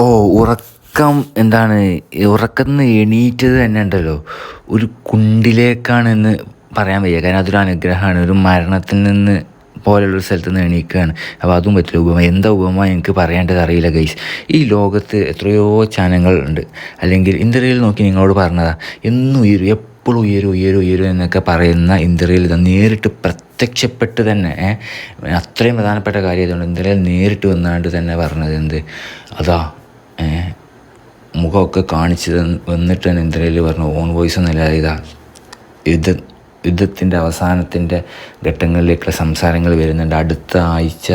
ഓ ഉറക്കം എന്താണ്? ഉറക്കത്തിൽ നിന്ന് എണീറ്റത് തന്നെ ഉണ്ടല്ലോ. ഒരു കുണ്ടിലേക്കാണെന്ന് പറയാൻ വയ്യ. കാരണം അതൊരു അനുഗ്രഹമാണ്. ഒരു മരണത്തിൽ നിന്ന് പോലെയുള്ള സ്ഥലത്ത് നിന്ന് എണീക്കുകയാണ് അപ്പോൾ അതും പറ്റില്ല. ഉപമ എന്താ ഉപമ എനിക്ക് പറയേണ്ടത് അറിയില്ല ഗൈസ് ഈ ലോകത്ത് എത്രയോ ചാനങ്ങൾ ഉണ്ട്. അല്ലെങ്കിൽ ഇന്ത്യയിൽ നോക്കി നിങ്ങളോട് പറഞ്ഞതാ. എന്നും ഉയരും. എപ്പോഴും ഉയരും ഉയരും ഉയരും എന്നൊക്കെ പറയുന്ന ഇന്ത്യയിൽ നേരിട്ട് പ്രത്യക്ഷപ്പെട്ട് തന്നെ അത്രയും പ്രധാനപ്പെട്ട കാര്യം ഇന്ത്യയിൽ നേരിട്ട് വന്നാണ്ട് തന്നെ പറഞ്ഞത് എന്ത്? അതാ മുഖമൊക്കെ കാണിച്ച് വന്നിട്ട് തന്നെ ഇന്ത്യയിൽ പറഞ്ഞു ഓൺ വോയിസ് എന്നല്ല ഇതാ. യുദ്ധ യുദ്ധത്തിന്റെ അവസാനത്തിന്റെ ഘട്ടങ്ങളിലേക്കുള്ള സംസാരങ്ങൾ വരുന്നുണ്ട്. അടുത്ത ആഴ്ച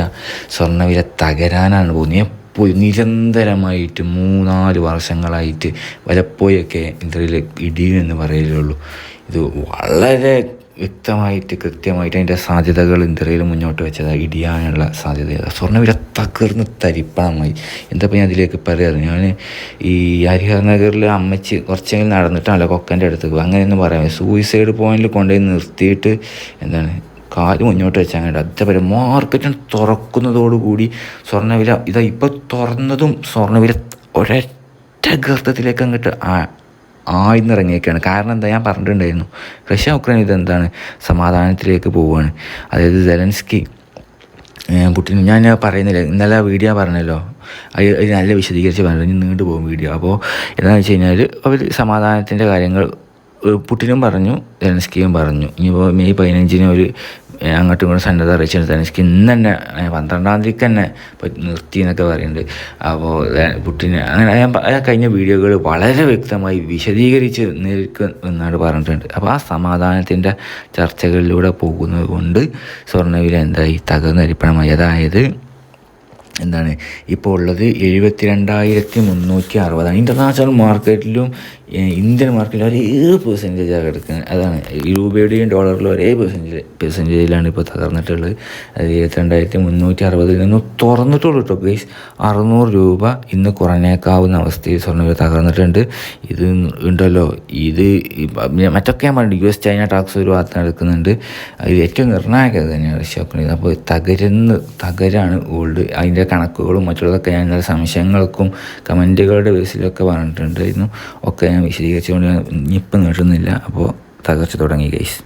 സ്വർണവില തകരാനാണ് പോകുന്നത്. എപ്പോൾ നിരന്തരമായിട്ട് മൂന്നാൽ വർഷങ്ങളായിട്ട് വലപ്പോഴൊക്കെ ഇന്ത്യയിൽ ഇടിയുമെന്ന് പറയലുള്ളൂ. ഇത് വളരെ വ്യക്തമായിട്ട് കൃത്യമായിട്ട് അതിന്റെ സാധ്യതകൾ ഇന്ത്യയിൽ മുന്നോട്ട് വെച്ചത് ഇടിയാനുള്ള സാധ്യത സ്വർണവില തകർന്ന് തരിപ്പണമായി. എന്താ ഞാൻ അതിലേക്ക് പറയാറ്? ഞാൻ ഈ ഹരിഹർ നഗറിൽ അമ്മച്ചി കുറച്ചെങ്കിലും നടന്നിട്ടാണല്ലോ കൊക്കന്റെ അടുത്ത് അങ്ങനെയൊന്നും പറയാം സൂയിസൈഡ് പോയിന്റിൽ കൊണ്ടുപോയി നിർത്തിയിട്ട് എന്താണ് കാൽ മുന്നോട്ട് വെച്ചാൽ അങ്ങനെ അതേപോലെ മാർക്കറ്റിന് തുറക്കുന്നതോടുകൂടി സ്വർണവില ഇതാ ഇപ്പോൾ തുറന്നതും സ്വർണവില ഒരൊറ്റ ഗർത്തത്തിലേക്ക് അങ്ങോട്ട് ആ ആഴ്ന്നിറങ്ങിയൊക്കെയാണ് കാരണം എന്താ? ഞാൻ പറഞ്ഞിട്ടുണ്ടായിരുന്നു. റഷ്യ ഉക്രൈൻ ഇതെന്താണ് സമാധാനത്തിലേക്ക് പോവുകയാണ്. അതായത് സെലൻസ്കി പുട്ടിൻ ഞാൻ പറയുന്നില്ല. ഇന്നലെ വീഡിയോ പറഞ്ഞല്ലോ. അത് നല്ല വിശദീകരിച്ച് പറഞ്ഞു ഇനി നീണ്ടു പോകും വീഡിയോ. അപ്പോൾ എന്താണെന്ന് വെച്ച് കഴിഞ്ഞാൽ അവർ സമാധാനത്തിന്റെ കാര്യങ്ങൾ പുട്ടിനും പറഞ്ഞു സെലൻസ്കിയും പറഞ്ഞു. ഇനിയിപ്പോൾ മെയ് പതിനഞ്ചിന് ഒരു അങ്ങോട്ടും ഇങ്ങോട്ടും സന്നദ്ധ അറിയിച്ചിട്ട് എനിക്ക് ഇന്ന് തന്നെ പന്ത്രണ്ടാം തീയതിക്ക് തന്നെ നിർത്തി എന്നൊക്കെ പറയുന്നുണ്ട്. അപ്പോൾ പുട്ടിനെ അങ്ങനെ ഞാൻ കഴിഞ്ഞ വീഡിയോകൾ വളരെ വ്യക്തമായി വിശദീകരിച്ച് നിൽക്കും എന്നാണ് പറഞ്ഞിട്ടുണ്ട്. അപ്പോൾ ആ സമാധാനത്തിന്റെ ചർച്ചകളിലൂടെ പോകുന്നത് കൊണ്ട് സ്വർണവില എന്തായി? തകർന്നരിപ്പണമായി. അതായത് എന്താണ്? ഇപ്പോൾ ഉള്ളത് എഴുപത്തി രണ്ടായിരത്തി മുന്നൂറ്റി അറുപതാണ് ഇന്റർനാഷണൽ മാർക്കറ്റിലും ഇന്ത്യൻ മാർക്കറ്റിലും ഒരേ പെർസെന്റേജാണ് കിടക്കുന്നത്. അതാണ്. രൂപയുടെയും ഡോളറിലും ഒരേ പെർസെന്റേജ് പെർസെന്റേജിലാണ് ഇപ്പോൾ തകർന്നിട്ടുള്ളത്. അത് എഴുപത്തി രണ്ടായിരത്തി മുന്നൂറ്റി അറുപതിൽ നിന്ന് തുറന്നിട്ടുള്ളൂ കേട്ടോ ഗൈസ് അറുന്നൂറ് രൂപ ഇന്ന് കുറഞ്ഞേക്കാവുന്ന അവസ്ഥയിൽ സ്വർണവില തകർന്നിട്ടുണ്ട്. ഇത് ഉണ്ടല്ലോ ഇത് മറ്റൊക്കെ ഞാൻ പറഞ്ഞു യു എസ് ചൈന ടാക്സ് ഒരു വാർത്ത നടക്കുന്നുണ്ട്. ഇത് ഏറ്റവും നിർണായകത തന്നെയാണ് റഷ്യ അപ്പോൾ തകരുന്ന തകരാണ് ഗോൾഡ് അതിന്റെ കണക്കുകളും മറ്റുള്ളതൊക്കെ ഞാൻ ഇന്നലെ സംശയങ്ങൾക്കും കമന്റുകളുടെ ബേസിലൊക്കെ പറഞ്ഞിട്ടുണ്ടായിരുന്നു. ഒക്കെ ഞാൻ വിശദീകരിച്ചുകൊണ്ട് ഞാൻ ഇപ്പം നീട്ടുന്നില്ല അപ്പോൾ തകർച്ച തുടങ്ങി ഗൈസ്